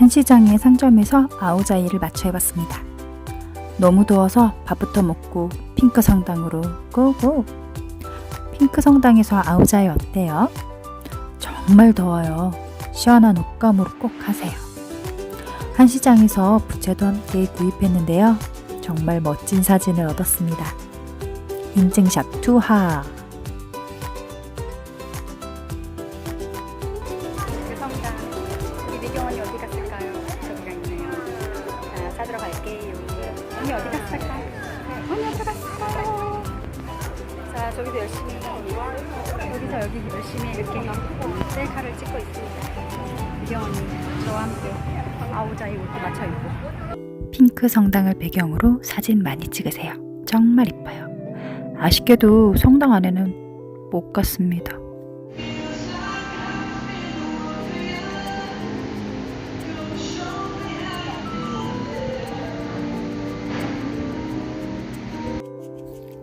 한시장의 상점에서 아오자이를 맞춰 해봤습니다. 너무 더워서 밥부터 먹고 핑크 성당으로 고고! 핑크 성당에서 아오자이 어때요? 정말 더워요. 시원한 옷감으로 꼭 하세요. 한시장에서 부채도 함께 구입했는데요. 정말 멋진 사진을 얻었습니다. 인증샷 투하! 그 성당 우리 미경언니 어디 갔을까요? 저기가 있네요. 자 찾으러 갈게요. 언니 어디 갔을까? 네, 언니 어디 갔을까요? 자 저기도 열심히 여기서 여기 열심히 이렇게 셀카를 찍고 있습니다. 미경 언니 저와 함께 아오자이 옷도 맞춰 입고 핑크 성당을 배경으로 사진 많이 찍으세요. 정말 이뻐요. 아쉽게도 성당 안에는 못 갔습니다.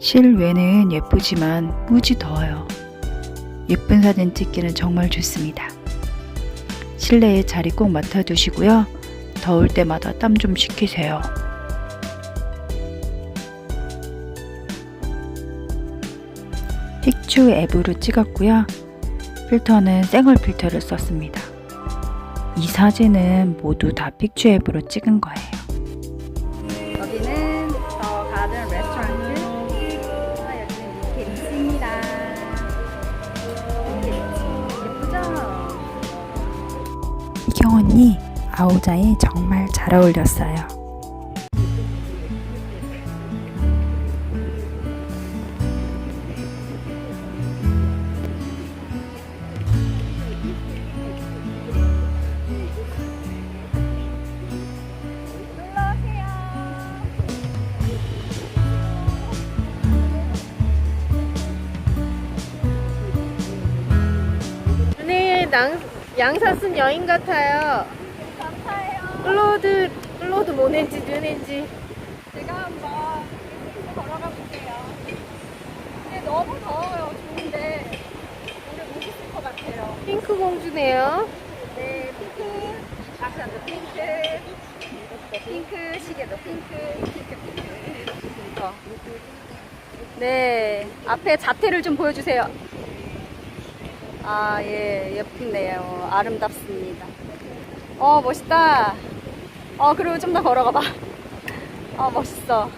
실외는 예쁘지만 무지 더워요. 예쁜 사진 찍기는 정말 좋습니다. 실내에 자리 꼭 맡아두시고요. 더울 때마다 땀 좀 식히세요. 픽추 앱으로 찍었고요. 필터는 생얼 필터를 썼습니다. 이 사진은 모두 다 픽추 앱으로 찍은 거예요. 아오자에 정말 잘 어울렸어요. 네, 낭, 양사순 여인 같아요. 클로드, 클로드 뭐는지 누는지. 제가 한번 걸어가 볼게요. 근데 너무 더워요. 좋은데 오늘 못 있을 것 같아요. 핑크 공주네요. 네, 핑크. 악션도 핑크. 핑크, 시계도 핑크. 핑크, 핑크. 어. 네, 앞에 자태를 좀 보여주세요. 아, 예, 예쁜데요. 아름답습니다. 어, 멋있다. 어, 그리고 좀 더 걸어가 봐. 어, 멋있어.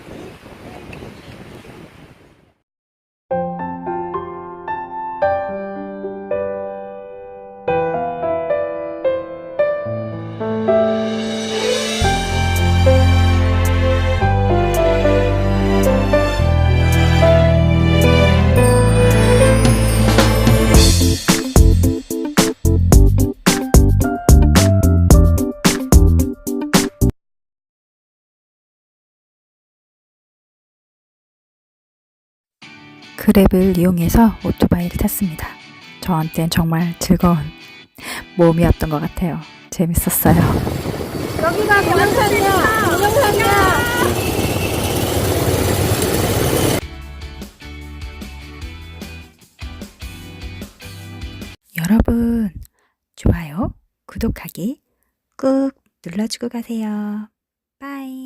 그랩을 이용해서 오토바이를 탔습니다. 저한테는 정말 즐거운 모험이었던 것 같아요. 재밌었어요. 여기가 동영상이야. 동영상이야. 여러분, 좋아요, 구독하기 꾹 눌러주고 가세요. 빠이.